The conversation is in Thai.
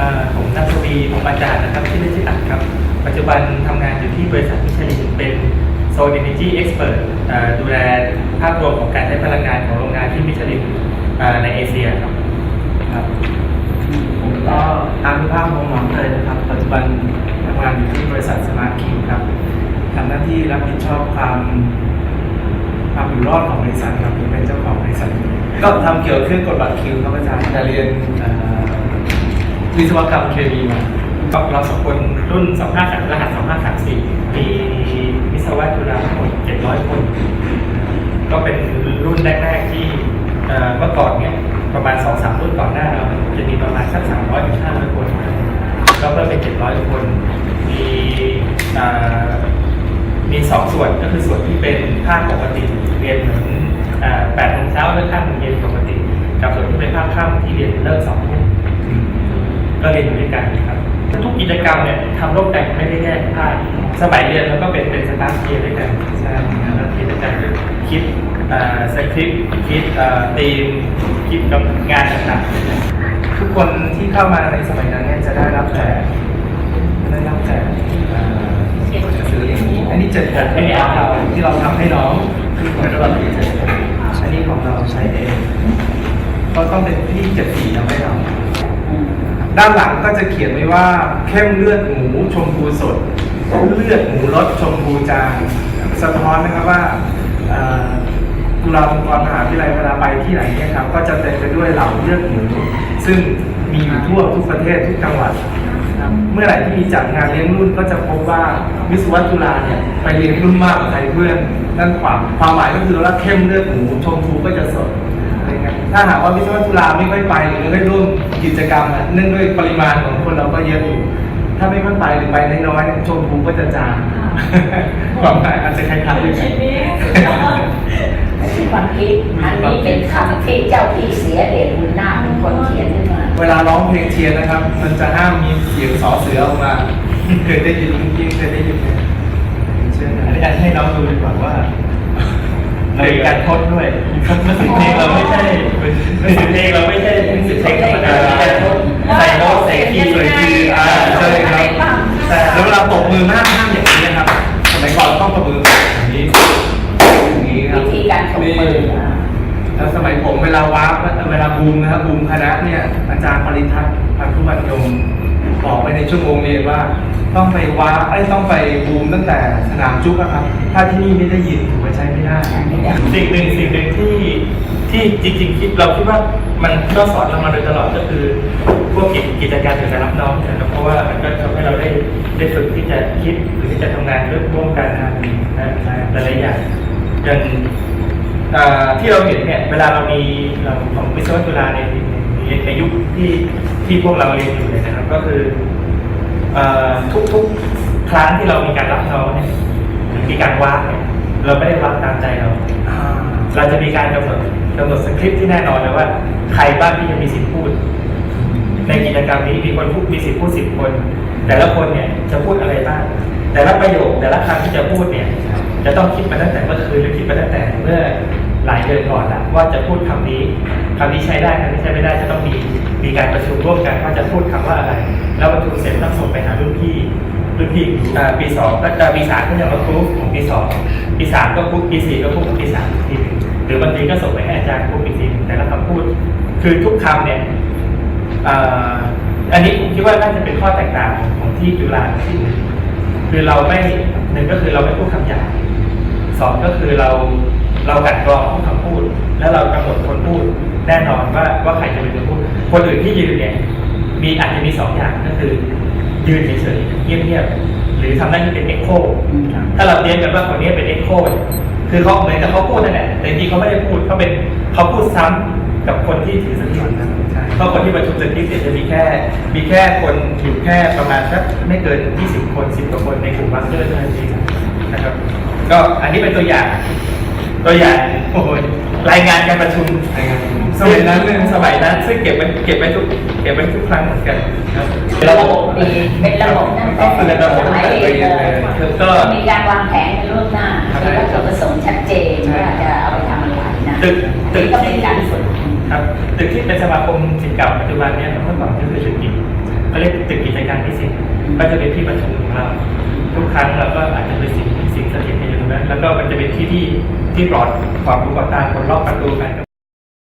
อ่าผมนัทวีผมอาจารย์นะครับชื่อเล่นชื่ออัดครับ ปัจจุบันทำงานอยู่ที่บริษัทมิชลินเป็นโซน Energy Expert อ่าดูแลภาพรวมของการใช้พลังงานของโรงงานที่มิชลินอ่าในเอเชียครับครับผมก็ตามที่ภาพวงหนองเตยนะครับ ปัจจุบันทำงานอยู่ที่บริษัทสมาร์ทคิงครับทำหน้าที่รับผิดชอบความความอยู่รอดของบริษัทครับเป็นเจ้าของบริษัท ก็ทำเกี่ยวกับเครื่องกดบัตรคิวครับอาจารย์แต่เรียนเอ่อ วิศวกรรมเคมีมาก็เราสองคนรุ่น25รหัส2534มีวิศวะจุฬาทั้งหมด700คน ก็เป็นรุ่นแรกๆที่เมื่อก่อนเนี่ยประมาณ2-3รุ่นก่อนหน้าเราจะมีประมาณสัก300ถึง500คนก็เพิ่มเป็น700คน มีมีสองส่วนก็คือส่วนที่เป็นภาคปกติเรียนเหมือนเอ่อ8โมงเช้าเลิก5โมงเย็นปกติ กับส่วนที่เป็นภาคค่ำที่เรียนเลิก2ทุ่ม ก็เรียนอยู่ด้วยกันครับทุกกิจกรรมเนี่ยทำร่วมกันไม่ได้แยกพลาดสมัยเรียนเราก็เป็นเป็นสตาฟเทียด้วยกันใช่ครับแล้วทีด้วยกันคิดเอ่อสคริปต์คิดธีมคิดกับงานต่างๆทุกคนที่เข้ามาในสมัยนั้นเนี่ยจะได้รับแต่ได้รับแต่เอ่อหนังสืออย่างนี้ อันนี้เจ็ดแผ่นเอาเราที่เราทำให้น้องคือของเราเจ็ดแผ่นอันนี้ของเราใช้เองก็ต้องเป็นที่เจ็ดสีทำให้เรา ด้านหลังก็จะเขียนไว้ว่าเข้มเลือดหมูชมพูสด เลือดหมูรสชมพูจางสะท้อนนะครับว่าเอ่อจุฬาลงกรมหาวิทยาลัยเวลาไปที่ไหนเนี่ยครับก็จะเต็มไปด้วยเหล่าเลือดหมูซึ่งมีอยู่ทั่วทุกประเทศทุกจังหวัด เมื่อไหร่ที่มีจัดงานเลี้ยงรุ่นก็จะพบว่าวิศวะจุฬาเนี่ยไปเลี้ยงรุ่นมากกว่าใครเพื่อนนั่นความความหมายก็คือว่าเข้มเลือดหมูชมพูก็จะสด ถ้าหากว่าวิศวะจุฬาไม่ค่อยไปหรือไม่ค่อยร่วมกิจกรรมอะเนื่องด้วยปริมาณของคนเราก็เยอะอยู่ถ้าไม่ค่อยไปหรือไปน้อยๆชมพูก็จะจางความหมายอาจจะคล้ายๆกันที่ความคิดอันนี้เป็นคำที่เจ้าพี่เสียเดชบุญนาคเป็นคนเขียนขึ้นมาเวลาร้องเพลงเชียร์นะครับ มันจะห้ามมีเสียงสอเสือออกมาเคยได้ยินเมื่อกี้เคยได้ยินไหมเชื่อๆนะอันนี้อาจจะให้น้องดูดีกว่าว่าเรา มีการโค้ดด้วยหนังสือเพลงเราไม่ใช่หนังสือเพลงเราไม่ใช่หนังสือเพลงธรรมดาใส่โน้ตใส่คีย์สวยคืออ่าใช่ครับแต่แล้วเวลาตบมือห้ามห้ามอย่างนี้นะครับสมัยก่อนต้องตบมืออย่างนี้อย่างนี้ครับวิธีการตบมือแล้วสมัยผมเวลาวาร์ปเวลาบูมนะครับบูมคณะเนี่ยอาจารย์ปริทัศน์พันธุบรรยงบอกไปในชั่วโมงเรียนว่า ต้องไปวาร์ปไอ้ต้องไปบูมตั้งแต่สนามจุ๊กอะครับ ถ้าที่นี่ไม่ได้ยินถือว่าใช้ไม่ได้ สิ่งหนึ่งสิ่งหนึ่งที่ที่จริงๆคิดเราคิดว่ามันก็สอนเรามาโดยตลอดก็คือ พวกกิจกิจการเกี่ยวกับรับน้องเนี่ยนะครับเพราะว่ามันก็ทำให้เราได้ได้ฝึกที่จะคิดหรือที่จะทำงานร่วมร่วมกันนะหลายๆอย่างอย่างที่เราเห็นเนี่ยเวลาเรามีเราของวิศวะจุฬาในในในยุคที่ที่พวกเราเรียนอยู่เนี่ยนะครับ ก็คือทุกๆครั้งที่เรามีการรับน้องเนี่ยมีการวางเนี่ย เราไม่ได้วางตามใจเรา เราจะมีการกำหนดกำหนดสคริปต์ที่แน่นอนเลยว่า ใครบ้างที่จะมีสิทธิ์พูด ในกิจกรรมนี้มีคนพูดมีสิทธิ์พูดสิบคน แต่ละคนเนี่ยจะพูดอะไรบ้าง แต่ละประโยคแต่ละคำที่จะพูดเนี่ย จะต้องคิดมาตั้งแต่เมื่อคืนหรือคิดมาตั้งแต่เมื่อหลายเดือนก่อนแล้วว่าจะพูดคำนี้คำนี้ใช้ได้คำนี้ใช้ไม่ได้จะต้องมีมีการประชุมร่วมกันว่าจะพูดคำว่าอะไร แล้วประชุมเสร็จต้องส่งไปหารุ่นพี่ รุ่นพี่อ่าปีสองก็จะปีสามก็จะมาพูดของปีสองปีสามก็พูดปีสี่ก็พูดของปีสามอีกทีหนึ่งหรือบางทีก็ส่งไปให้อาจารย์พูดอีกทีหนึ่งแต่ละคำพูด คือทุกคำเนี่ยอ่าอันนี้ผมคิดว่าน่าจะเป็นข้อแตกต่างของที่จุฬาที่อื่นคือเราไม่หนึ่งก็คือเราไม่พูดคำหยาบสองก็คือเราเรากัดกรองทุกคำพูด แล้วเรากำหนดคนพูดแน่นอนว่าว่าใครจะเป็นคนพูด คนอื่นที่ยืนเนี่ยมีอาจจะมีสองอย่างก็คือ ยืนเฉยๆเงียบๆหรือทำหน้าที่เป็นเอ็กโคถ้าเราเรียนกันว่าคนนี้เป็นเอ็กโคคือเขาเหมือนกับเขาพูดนั่นแหละแต่จริงๆเขาไม่ได้พูดเขาเป็นเขาพูดซ้ำกับคนที่ถือสคริปต์เพราะคนที่ประชุมสคริปต์เนี่ยจะมีแค่ มีแค่คนอยู่แค่ประมาณสักไม่เกิน 20 คน 10กว่าคนในกลุ่มมาสเตอร์เท่านั้นเองนะครับ ก็อันนี้เป็นตัวอย่าง ตัวอย่างโอ้โหรายงานการประชุมสมัยนั้นเนี่ยสมัยนั้นซึ่งเก็บไว้เก็บไว้ทุกเก็บไว้ทุกครั้งเหมือนกันครับเป็นระบบดีเป็นระบบนั่นก็คือระบบสมัยเรียนเลยก็มีการวางแผนกันล่วงหน้ามีวัตถุประสงค์ชัดเจนว่าจะเอาไปทำอะไรนะตึกตึกนี่ก็เป็นการฝึกครับตึกที่เป็นสมาคมศิลป์เก่าปัจจุบันเนี้เมื่อก่อนก็คือตึกกิจเขาเรียกตึกกิจการพิเศษก็จะเป็นที่ประชุมของเราทุกครั้งเราก็อาจจะไปสิ่งสิ่งสถิตในอยู่ตรงนั้นแล้วก็มันจะเป็นที่ที่ที่ปลอดความรู้ปลอดตาคนรอบประตูกัน